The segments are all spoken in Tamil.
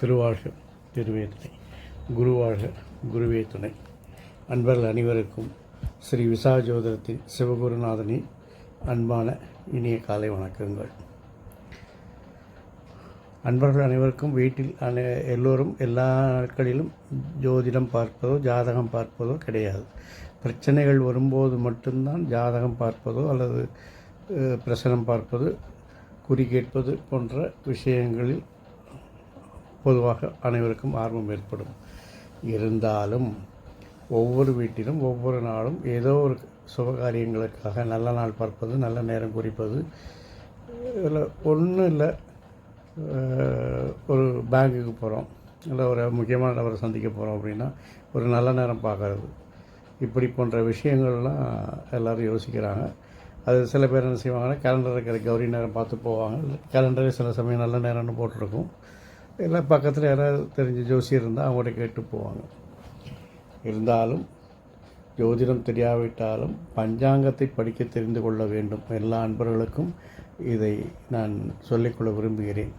திருவாழ்க திருவே துணை குருவாழ்க குருவே துணை. அன்பர்கள் அனைவருக்கும் ஸ்ரீ விசாஜோதரத்தின் சிவகுருநாதனின் அன்பான இனிய காலை வணக்கங்கள். அன்பர்கள் அனைவருக்கும் வீட்டில் அனை எல்லோரும் எல்லா நாட்களிலும் ஜோதிடம் பார்ப்பதோ ஜாதகம் பார்ப்பதோ கிடையாது. பிரச்சனைகள் வரும்போது மட்டும்தான் ஜாதகம் பார்ப்பதோ அல்லது பிரசனம் பார்ப்பது குறி கேட்பது போன்ற விஷயங்களில் பொதுவாக அனைவருக்கும் ஆர்வம் ஏற்படும். இருந்தாலும் ஒவ்வொரு வீட்டிலும் ஒவ்வொரு நாளும் ஏதோ ஒரு சுபகாரியங்களுக்காக நல்ல நாள் பார்ப்பது நல்ல நேரம் குறிப்பது இதில் ஒன்றும் இல்லை ஒரு பேங்க்குக்கு போகிறோம் இல்லை ஒரு முக்கியமான நபரை சந்திக்க போகிறோம் அப்படின்னா ஒரு நல்ல நேரம் பார்க்கறது இப்படி போன்ற விஷயங்கள்லாம் எல்லோரும் யோசிக்கிறாங்க. அது சில பேர் என்ன செய்வாங்கன்னா கேலண்டர் இருக்கிற கௌரி நேரம் பார்த்து போவாங்க. கேலண்டரே சில சமயம் நல்ல நேரம்னு போட்டிருக்கும். இல்லை பக்கத்தில் யாராவது தெரிஞ்ச ஜோசி இருந்தால் அவங்கள்ட்ட கேட்டு போவாங்க. இருந்தாலும் ஜோதிடம் தெரியாவிட்டாலும் பஞ்சாங்கத்தை படிக்க தெரிந்து கொள்ள வேண்டும். எல்லா அன்பர்களுக்கும் இதை நான் சொல்லிக்கொள்ள விரும்புகிறேன்.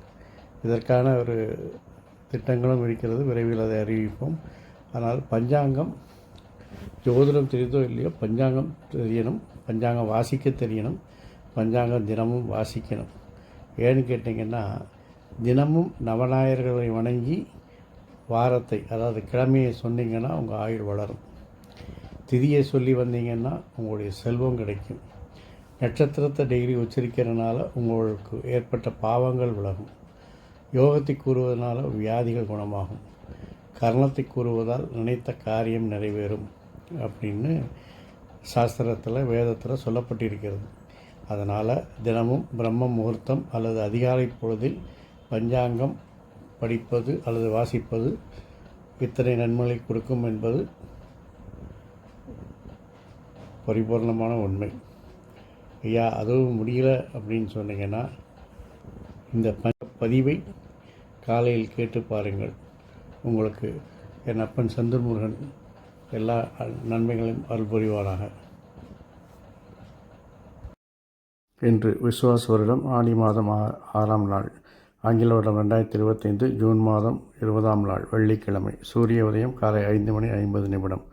இதற்கான ஒரு திட்டங்களும் இருக்கிறது விரைவில் அதை அறிவிப்போம். ஆனால் பஞ்சாங்கம் ஜோதிடம் தெரிந்தோ இல்லையோ பஞ்சாங்கம் தெரியணும் பஞ்சாங்கம் வாசிக்க தெரியணும் பஞ்சாங்கம் தினமும் வாசிக்கணும். ஏன்னு கேட்டிங்கன்னா தினமும் நவநாயர்களை வணங்கி வாரத்தை அதாவது கிழமையை சொன்னீங்கன்னா உங்கள் ஆயுள் வளரும். திதியை சொல்லி வந்தீங்கன்னா உங்களுடைய செல்வம் கிடைக்கும். நட்சத்திரத்தை டெய்லி உச்சரிக்கிறனால உங்களுக்கு ஏற்பட்ட பாவங்கள் விலகும். யோகத்தை கூறுவதனால வியாதிகள் குணமாகும். கர்ணத்தை கூறுவதால் நினைத்த காரியம் நிறைவேறும் அப்படின்னு சாஸ்திரத்தில் வேதத்தில் சொல்லப்பட்டிருக்கிறது. அதனால் தினமும் பிரம்ம முகூர்த்தம் அல்லது அதிகாலை பொழுதில் பஞ்சாங்கம் படிப்பது அல்லது வாசிப்பது இத்தனை நன்மைகளை கொடுக்கும் என்பது பரிபூர்ணமான உண்மை. ஐயா அதுவும் முடியல அப்படின்னு சொன்னீங்கன்னா இந்த ப பதிவை காலையில் கேட்டு பாருங்கள். உங்களுக்கு என் அப்பன் சந்திரமுருகன் எல்லா நன்மைகளையும் அருள் புரிவாராக. இன்று விஸ்வாஸ் வருடம் ஆடி மாதம் ஆ- ஆறாம் நாள். ஆங்கில வருடம் ரெண்டாயிரத்தி இருபத்தைந்து ஜூன் மாதம் இருபதாம் நாள் வெள்ளிக்கிழமை. சூரிய உதயம் காலை ஐந்து மணி ஐம்பது நிமிடம்.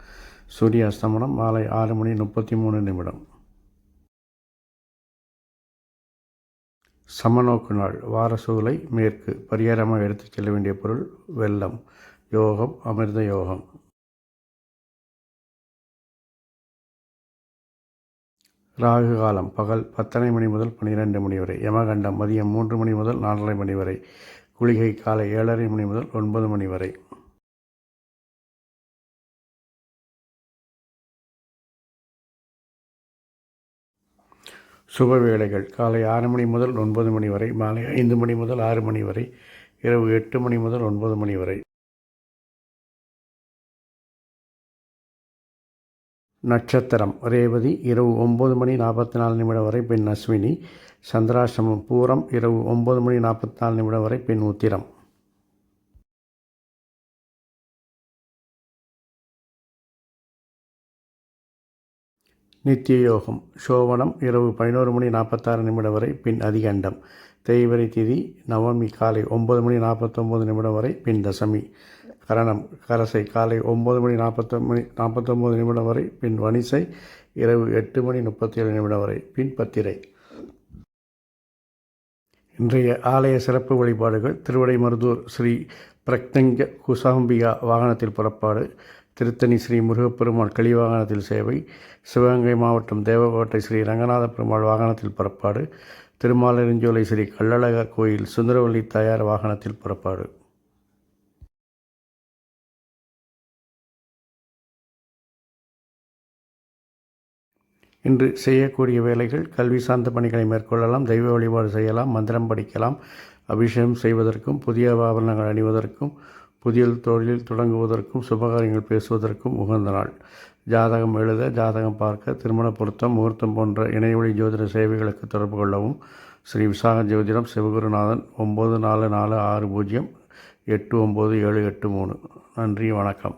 சூரிய அஸ்தமனம் மாலை ஆறு மணி முப்பத்தி மூணு நிமிடம். சமநோக்கு நாள் வார சூலை மேற்கு பரிகாரமாக எடுத்துச் செல்ல வேண்டிய பொருள் வெள்ளம் யோகம் அமிர்த யோகம். ராகு காலம் பகல் பத்தரை மணி முதல் பன்னிரெண்டு மணி வரை. யமகண்டம் மதியம் மூன்று மணி முதல் நாலரை மணி வரை. குளிகை காலை ஏழரை மணி முதல் ஒன்பது மணி வரை. சுப வேளைகள். காலை ஆறு மணி முதல் ஒன்பது மணி வரை மாலை ஐந்து மணி முதல் ஆறு மணி வரை இரவு எட்டு மணி முதல் ஒன்பது மணி வரை. நட்சத்திரம். ரேவதி இரவு ஒம்பது மணி நாற்பத்தி நாலு நிமிடம் வரை பெண் அஸ்வினி. சந்திராசிரமம் பூரம் இரவு ஒம்பது மணி நாற்பத்தி நாலு நிமிடம் வரை பெண் உத்திரம். நித்திய யோகம் சோவனம் இரவு பதினோரு மணி நாற்பத்தாறு நிமிடம் வரை பின் அதிகண்டம். தேய்வரை திதி நவமி காலை ஒம்பது மணி நாற்பத்தொம்போது நிமிடம் வரை பின் தசமி. கரணம் கரசை காலை ஒம்பது மணி நாற்பத்தொம்பது மணி நாற்பத்தொம்போது நிமிடம் வரை பின் வனிசை இரவு எட்டு மணி முப்பத்தேழு நிமிடம் வரை பின் பத்திரை. இன்றைய ஆலய சிறப்பு வழிபாடுகள் திருவிடைமருதூர் ஸ்ரீ பிரக்தங்க குசாம்பிகா வாகனத்தில் புறப்பாடு திருத்தணி ஸ்ரீ முருகப்பெருமாள் கழி வாகனத்தில் சேவை சிவகங்கை மாவட்டம் தேவகோட்டை ஸ்ரீ ரங்கநாத பெருமாள் வாகனத்தில் புறப்பாடு திருமாலிருஞ்சோலை ஸ்ரீ கள்ளழகர் கோயில் சுந்தரவல்லி தயார் வாகனத்தில் புறப்பாடு. இன்று செய்யக்கூடிய வேலைகள் கல்வி சார்ந்த பணிகளை மேற்கொள்ளலாம் தெய்வ வழிபாடு செய்யலாம் மந்திரம் படிக்கலாம் அபிஷேகம் செய்வதற்கும் புதிய ஆபரணங்கள் அணிவதற்கும் புதிய தொழில் தொடங்குவதற்கும் சுபகாரியங்கள் பேசுவதற்கும் உகந்த நாள். ஜாதகம் எழுத ஜாதகம் பார்க்க திருமண பொருத்தம் முகூர்த்தம் போன்ற இணையவழி ஜோதிட சேவைகளுக்கு தொடர்பு கொள்ளவும். ஸ்ரீ விசாக ஜோதிடம் சிவகுருநாதன் ஒம்பது நாலு நாலு ஆறு பூஜ்ஜியம் எட்டு ஒம்பது ஏழு எட்டு மூணு. நன்றி வணக்கம்.